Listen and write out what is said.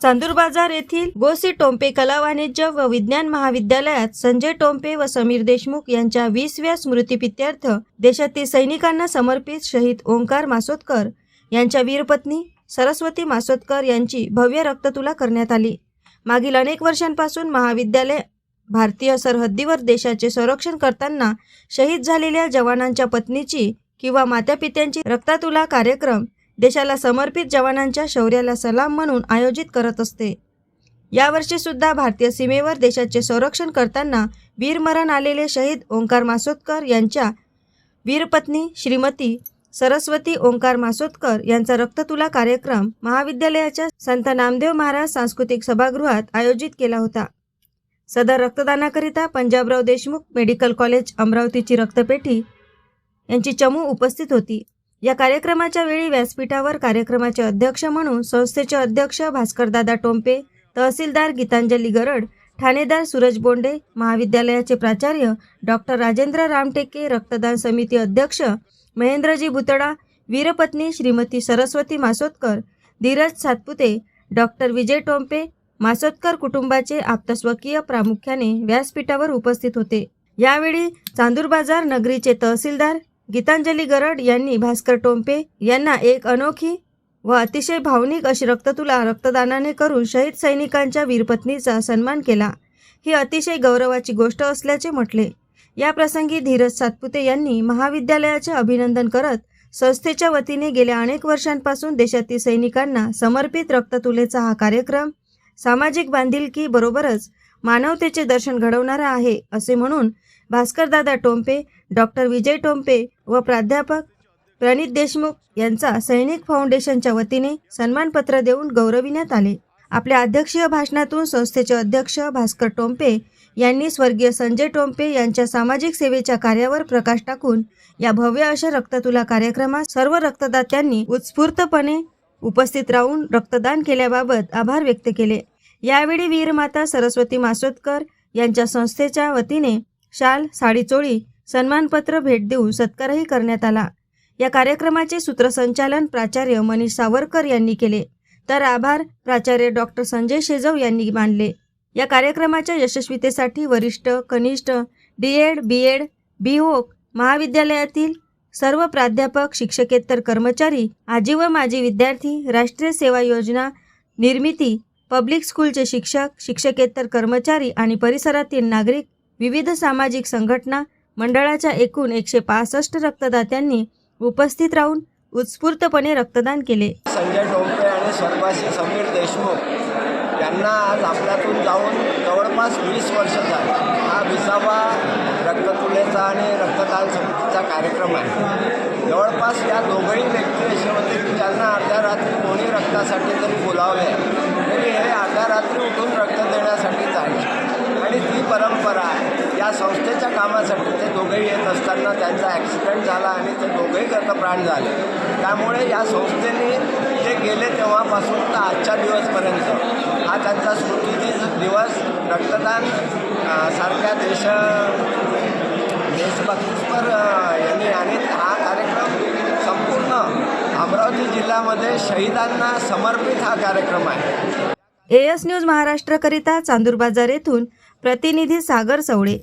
चांदूर बाजार येथील गोसी टोंपे कला वाणिज्य व विज्ञान महाविद्यालयात संजय टोंपे व समीर देशमुख यांच्या वीसव्या स्मृतीपित्यार्थ देशातील सैनिकांना समर्पित शहीद ओंकार मासोदकर यांच्या वीरपत्नी सरस्वती मासोदकर यांची भव्य रक्ततुला करण्यात आली. मागील अनेक वर्षांपासून महाविद्यालय भारतीय सरहद्दीवर देशाचे संरक्षण करताना शहीद झालेल्या जवानांच्या पत्नीची किंवा मातापित्यांची रक्तातुला कार्यक्रम देशाला समर्पित जवानांच्या शौर्याला सलाम म्हणून आयोजित करत असते. यावर्षी सुद्धा भारतीय सीमेवर देशाचे संरक्षण करताना वीरमरण आलेले शहीद ओंकार मासोदकर यांच्या वीरपत्नी श्रीमती सरस्वती ओंकार मासोदकर यांचा रक्ततुला कार्यक्रम महाविद्यालयाच्या संत नामदेव महाराज सांस्कृतिक सभागृहात आयोजित केला होता. सदर रक्तदानाकरिता पंजाबराव देशमुख मेडिकल कॉलेज अमरावतीची रक्तपेढी यांची चमू उपस्थित होती. या कार्यक्रमाच्या वेळी व्यासपीठावर कार्यक्रमाचे अध्यक्ष म्हणून संस्थेचे अध्यक्ष भास्करदादा टोंपे तहसीलदार गीतांजली गरड ठाणेदार सूरज बोंडे महाविद्यालयाचे प्राचार्य डॉक्टर राजेंद्र रामटेके रक्तदान समिती अध्यक्ष महेंद्रजी भुतडा वीरपत्नी श्रीमती सरस्वती मासोदकर धीरज सातपुते डॉक्टर विजय टोंपे मासोदकर कुटुंबाचे आप्तस्वकीय प्रामुख्याने व्यासपीठावर उपस्थित होते. यावेळी चांदूर बाजार नगरीचे तहसीलदार गीतांजली गरड यांनी भास्कर टोंपे यांना एक अनोखी व अतिशय भावनिक अशी रक्ततुला रक्तदानाने करून शहीद सैनिकांच्या वीरपत्नीचा सन्मान केला. ही अतिशय गौरवाची गोष्ट असल्याचे म्हटले. या प्रसंगी धीरज सातपुते यांनी महाविद्यालयाचे अभिनंदन करत संस्थेच्या वतीने गेल्या अनेक वर्षांपासून देशातील सैनिकांना समर्पित रक्ततुलेचा हा कार्यक्रम सामाजिक बांधिलकी बरोबरच मानवतेचे दर्शन घडवणारा आहे असे म्हणून भास्करदादा टोंपे डॉक्टर विजय टोंपे व प्राध्यापक प्रणित देशमुख यांचा सैनिक फाउंडेशनच्या वतीने सन्मानपत्र देऊन गौरविण्यात आले. आपल्या अध्यक्षीय भाषणातून संस्थेचे अध्यक्ष भास्कर टोंपे यांनी स्वर्गीय संजय टोंपे यांच्या सामाजिक सेवेच्या कार्यावर प्रकाश टाकून या भव्य अशा रक्ततुला कार्यक्रमात सर्व रक्तदात्यांनी उत्स्फूर्तपणे उपस्थित राहून रक्तदान केल्याबाबत आभार व्यक्त केले. यावेळी वीरमाता सरस्वती मासोदकर यांच्या संस्थेच्या वतीने शाल साडीचोळी सन्मानपत्र भेट देऊन सत्कारही करण्यात आला. या कार्यक्रमाचे सूत्रसंचालन प्राचार्य मनीष सावरकर यांनी केले. तर आभार प्राचार्य डॉक्टर संजय शेजव यांनी मानले. या कार्यक्रमाच्या यशस्वीतेसाठी वरिष्ठ कनिष्ठ डी एड बी एड बी ओक महाविद्यालयातील सर्व प्राध्यापक शिक्षकेतर कर्मचारी आजी व माजी विद्यार्थी राष्ट्रीय सेवा योजना निर्मिती पब्लिक स्कूलचे शिक्षक शिक्षकेतर कर्मचारी आणि परिसरातील नागरिक विविध सामाजिक संघटना मंडळाच्या एकूण एकशे पासष्ट रक्तदात्यांनी उपस्थित राहून उत्स्फूर्तपणे रक्तदान केले. संजय टोपे आणि स्वर्गवासी समीर देशमुख यांना आज आपल्यातून जाऊन जवळपास वीस वर्ष झाले. हा विसावा रक्ततुलेचा आणि रक्तदान समितीचा कार्यक्रम आहे. जवळपास या दोघंही व्यक्ती असे होते की ज्यांना अर्ध्या रात्री कोणी रक्तासाठी तरी बोलावले तरी हे अर्ध्या रात्री उठून रक्त देण्यासाठी जायचे. आणि ती परंपरा या संस्थेच्या कामासाठी ते दोघेही येत असताना त्यांचा ॲक्सिडेंट झाला आणि ते दोघेही प्राण झाले. त्यामुळे या संस्थेने ते गेले तेव्हापासून तर आजच्या दिवसपर्यंत हा त्यांचा स्मृती दिवस रक्तदान सारख्या देश देशभक्तीपर यांनी आणि हा कार्यक्रम संपूर्ण अमरावती जिल्ह्यामध्ये शहीदांना समर्पित हा कार्यक्रम आहे. एएस न्यूज महाराष्ट्रकरिता चांदूर बाजार येथून प्रतिनिधी सागर सवळे.